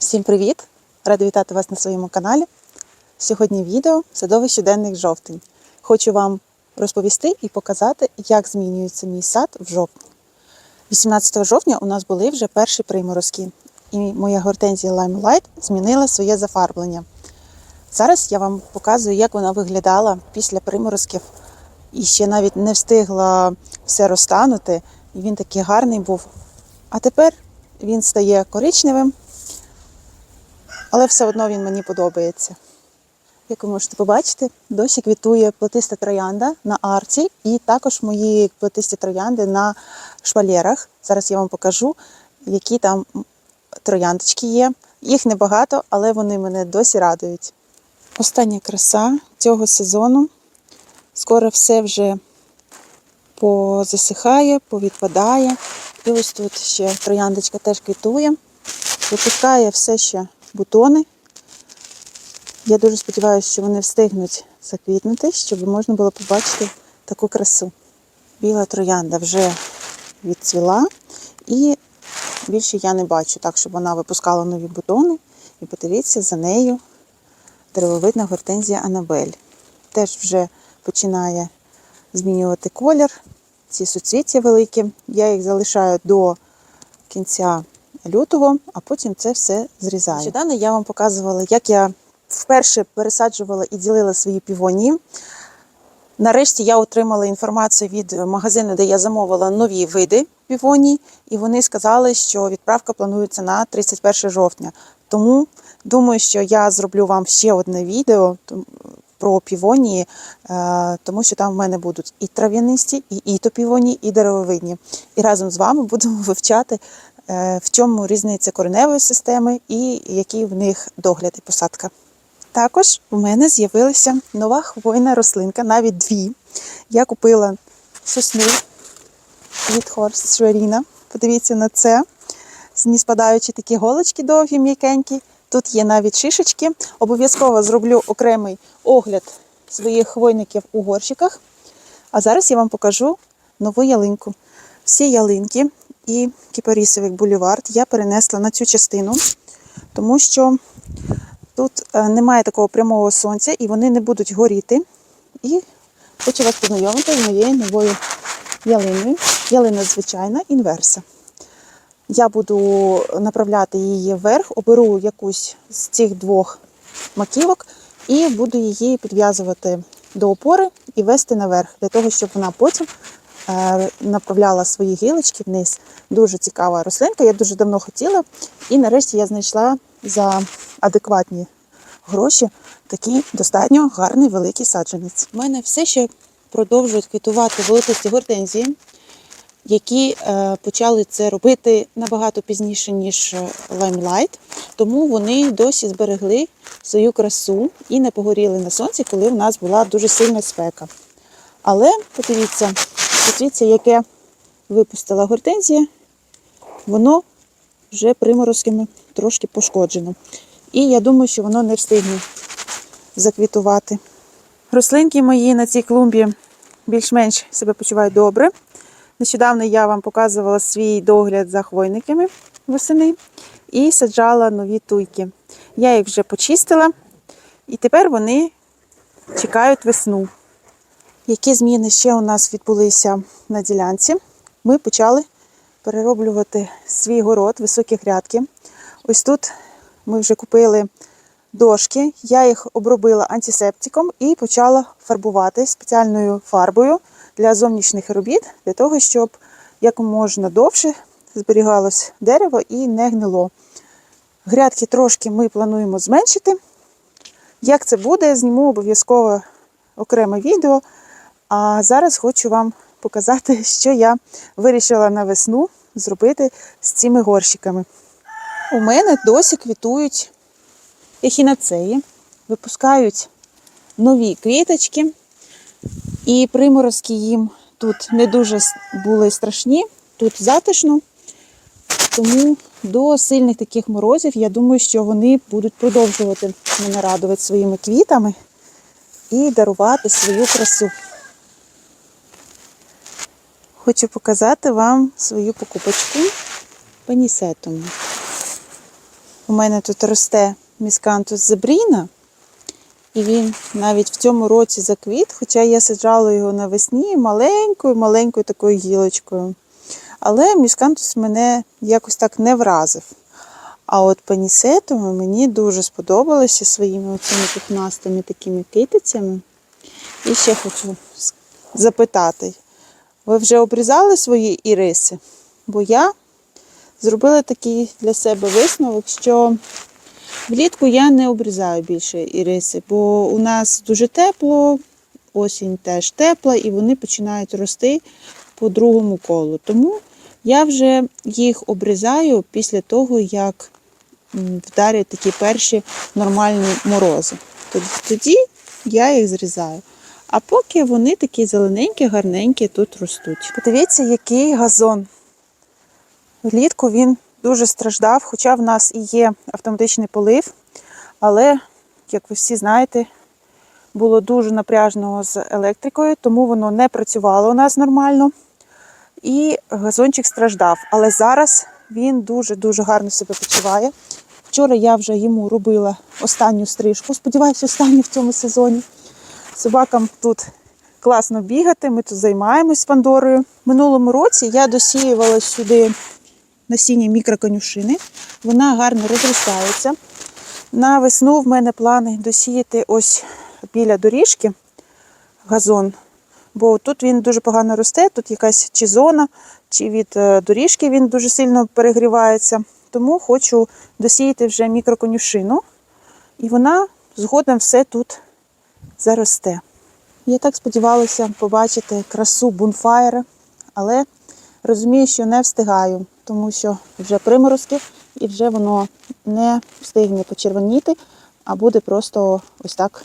Всім привіт! Рада вітати вас на своєму каналі. Сьогодні відео Садовий щоденник жовтень. Хочу вам розповісти і показати, як змінюється мій сад в жовтні. 18 жовтня у нас були вже перші приморозки, і моя гортензія Limelight змінила своє зафарблення. Зараз я вам показую, як вона виглядала після приморозків і ще навіть не встигла все розтанути. І він такий гарний був. А тепер він стає коричневим, але все одно він мені подобається. Як ви можете побачити, досі квітує плетиста троянда на арці, і також мої плетисті троянди на шпалерах. Зараз я вам покажу, які там трояндочки є. Їх небагато, але вони мене досі радують. Остання краса цього сезону. Скоро все вже позасихає, повідпадає. І ось тут ще трояндочка теж квітує. Випускає все ще бутони. Я дуже сподіваюся, що вони встигнуть заквітнути, щоб можна було побачити таку красу. Біла троянда вже відцвіла, і більше я не бачу, так щоб вона випускала нові бутони. І подивіться за нею деревовидна гортензія Анабель. Теж вже починає змінювати колір. Ці суцвіття великі. Я їх залишаю до кінця лютого, а потім це все зрізаю. Нещодавно я вам показувала, як я вперше пересаджувала і ділила свої півонії. Нарешті я отримала інформацію від магазину, де я замовила нові види півоній, і вони сказали, що відправка планується на 31 жовтня. Тому думаю, що я зроблю вам ще одне відео про півонії, е, тому що там в мене будуть і трав'янисті, і ітопівонії, і деревовидні. І разом з вами будемо вивчати, в чому різниця кореневої системи і який в них догляд і посадка. Також у мене з'явилася нова хвойна рослинка, навіть дві. Я купила сосну від Хорст Шверіна. Подивіться на це. Спадаючи такі голочки довгі, м'якенькі. Тут є навіть шишечки. Обов'язково зроблю окремий огляд своїх хвойників у горщиках. А зараз я вам покажу нову ялинку. Всі ялинки і кіпарісовик бульвард я перенесла на цю частину, тому що Тут е, немає такого прямого сонця і вони не будуть горіти. І хочу вас познайомити з моєю новою ялиною. Ялина звичайна, інверса. Я буду направляти її вверх, оберу якусь з цих двох маківок і буду її підв'язувати до опори і вести наверх, для того, щоб вона потім направляла свої гілочки вниз. Дуже цікава рослинка, я дуже давно хотіла. І нарешті я знайшла за адекватні гроші такий достатньо гарний великий саджанець. У мене все ще продовжують квітувати волотисті гортензії, які е, почали це робити набагато пізніше, ніж е, Limelight, тому вони досі зберегли свою красу і не погоріли на сонці, коли в нас була дуже сильна спека. Але подивіться, подивіться, яке випустила гортензія, воно вже приморозками трошки пошкоджено. І я думаю, що воно не встигне заквітувати. Рослинки мої на цій клумбі більш-менш себе почувають добре. Нещодавно я вам показувала свій догляд за хвойниками восени і саджала нові туйки. Я їх вже почистила, і тепер вони чекають весну. Які зміни ще у нас відбулися на ділянці? Ми почали перероблювати свій город, високі грядки. Ось тут ми вже купили дошки, я їх обробила антисептиком і почала фарбувати спеціальною фарбою для зовнішніх робіт, для того, щоб якомога довше зберігалось дерево і не гнило. Грядки трошки ми плануємо зменшити. Як це буде, зніму обов'язково окреме відео. А зараз хочу вам показати, що я вирішила на весну зробити з цими горщиками. У мене досі квітують ехінацеї, випускають нові квіточки, і приморозки їм тут не дуже були страшні, тут затишно. Тому до сильних таких морозів я думаю, що вони будуть продовжувати мене радувати своїми квітами і дарувати свою красу. Хочу показати вам свою покупочку панісетум. У мене тут росте міскантус зебріна, і він навіть в цьому році заквіт, хоча я саджала його навесні маленькою, маленькою такою гілочкою. Але міскантус мене якось так не вразив. А от панісетоми мені дуже сподобалося своїми оцими пухнастими такими китицями. І ще хочу запитати: ви вже обрізали свої іриси? Бо я зробила такий для себе висновок, що влітку я не обрізаю більше іриси, бо у нас дуже тепло, осінь теж тепла, і вони починають рости по другому колу. Тому я вже їх обрізаю після того, як вдарять такі перші нормальні морози. Тоді я їх зрізаю. А поки вони такі зелененькі, гарненькі тут ростуть. Подивіться, який газон. Влітку він дуже страждав, хоча в нас і є автоматичний полив, але, як ви всі знаєте, було дуже напряжно з електрикою, тому воно не працювало у нас нормально. І газончик страждав. Але зараз він дуже-дуже гарно себе почуває. Вчора я вже йому робила останню стрижку, сподіваюся, останню в цьому сезоні. Собакам тут класно бігати, ми тут займаємось Пандорою. Минулому році я досіювала сюди насіння мікроконюшини. Вона гарно розростається. На весну в мене плани досіяти ось біля доріжки газон, бо тут він дуже погано росте, тут якась чи зона, чи від е, доріжки він дуже сильно перегрівається. Тому хочу досіяти вже мікроконюшину, і вона згодом все тут заросте. Я так сподівалася побачити красу бунфаєра, але розумію, що не встигаю, тому що вже приморозки і вже воно не встигне почервоніти, а буде просто ось так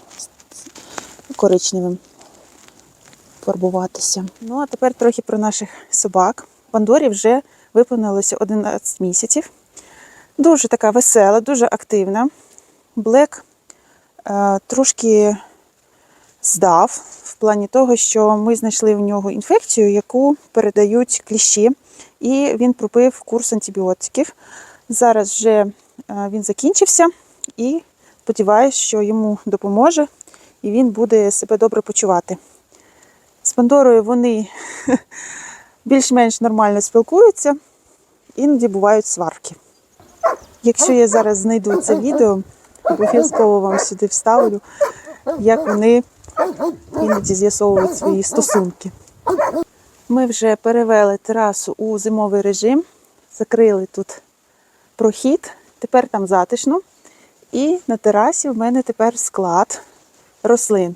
коричневим фарбуватися. Ну а тепер трохи про наших собак. Пандорі вже виповнилося 11 місяців. Дуже така весела, дуже активна. Блек е, трошки здав в плані того, що ми знайшли в нього інфекцію, яку передають кліщі, і він пропив курс антибіотиків. Зараз вже е, він закінчився і сподіваюся, що йому допоможе і він буде себе добре почувати. З Пандорою вони більш-менш нормально спілкуються, іноді бувають сварки. Якщо я зараз знайду це відео, обов'язково вам сюди вставлю, як вони іноді з'ясовують свої стосунки. Ми вже перевели терасу у зимовий режим, закрили тут прохід, тепер там затишно. І на терасі в мене тепер склад рослин,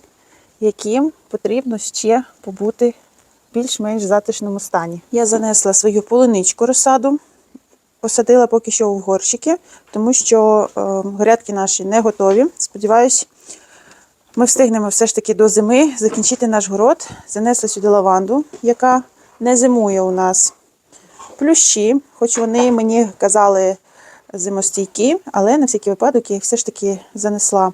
яким потрібно ще побути в більш-менш затишному стані. Я занесла свою полуничку розсаду, посадила поки що в горщики, тому що е, грядки наші не готові. Сподіваюсь, ми встигнемо все ж таки до зими закінчити наш город. Занесла сюди лаванду, яка не зимує у нас. Плющі, хоч вони мені казали зимостійкі, але на всякий випадок я їх все ж таки занесла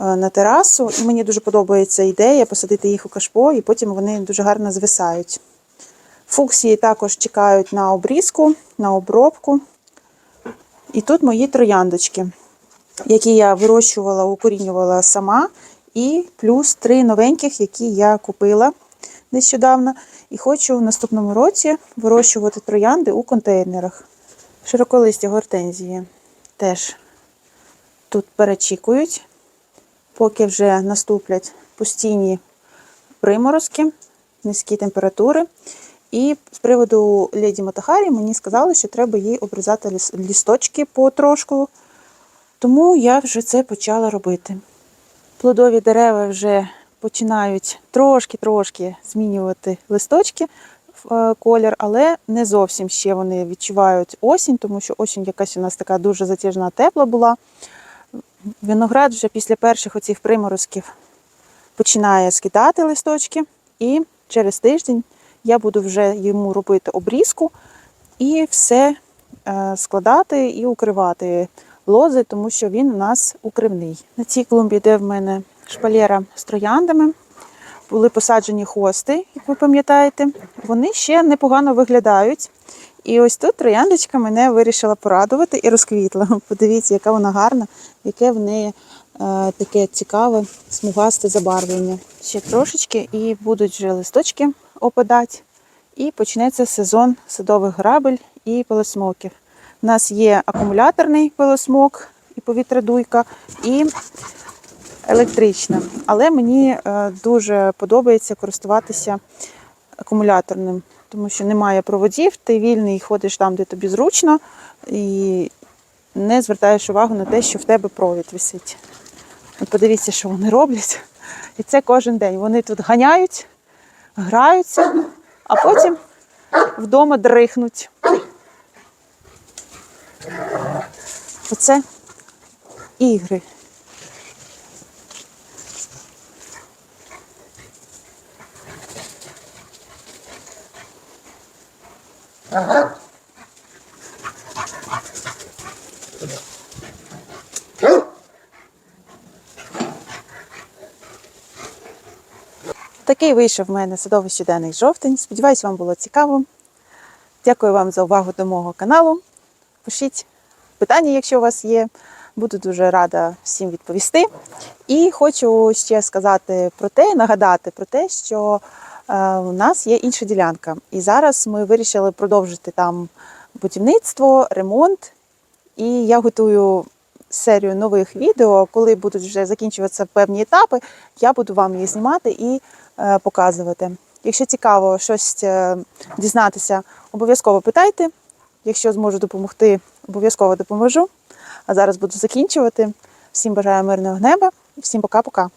е, на терасу. І мені дуже подобається ідея посадити їх у кашпо, і потім вони дуже гарно звисають. Фуксії також чекають на обрізку, на обробку. І тут мої трояндочки, які я вирощувала, укорінювала сама, і плюс три новеньких, які я купила нещодавно. І хочу в наступному році вирощувати троянди у контейнерах. Широколисті гортензії теж тут перечікують, поки вже наступлять постійні приморозки, низькі температури. І з приводу леді Матахарі мені сказали, що треба їй обрізати лісточки потрошку. Тому я вже це почала робити. Плодові дерева вже починають трошки-трошки змінювати листочки в е, колір, але не зовсім ще вони відчувають осінь, тому що осінь якась у нас така дуже затяжна тепла була. Виноград вже після перших оцих приморозків починає скидати листочки, і через тиждень я буду вже йому робити обрізку і все е, складати і укривати лози, тому що він у нас укривний. На цій клумбі, де в мене шпалєра з трояндами, були посаджені хости, як ви пам'ятаєте. Вони ще непогано виглядають. І ось тут трояндочка мене вирішила порадувати і розквітла. Подивіться, яка вона гарна, яке в неї е, таке цікаве, смугасте забарвлення. Ще трошечки і будуть вже листочки опадати. І почнеться сезон садових грабель і пилосмоків. У нас є акумуляторний пилосмок і повітрядуйка, і електрична. Але мені е, дуже подобається користуватися акумуляторним, тому що немає проводів, ти вільний ходиш там, де тобі зручно, і не звертаєш увагу на те, що в тебе провід висить. Подивіться, що вони роблять. І це кожен день. Вони тут ганяють, граються, а потім вдома дрихнуть. Оце ігри. Такий вийшов в мене садовий щоденний жовтень. Сподіваюсь, вам було цікаво. Дякую вам за увагу до мого каналу. Пишіть питання, якщо у вас є. Буду дуже рада всім відповісти. І хочу ще сказати про те, нагадати про те, що е, у нас є інша ділянка. І зараз ми вирішили продовжити там будівництво, ремонт. І я готую серію нових відео, коли будуть вже закінчуватися певні етапи, я буду вам її знімати і е, показувати. Якщо цікаво щось е, дізнатися, обов'язково питайте. Якщо зможу допомогти, обов'язково допоможу. А зараз буду закінчувати. Всім бажаю мирного неба всім пока-пока.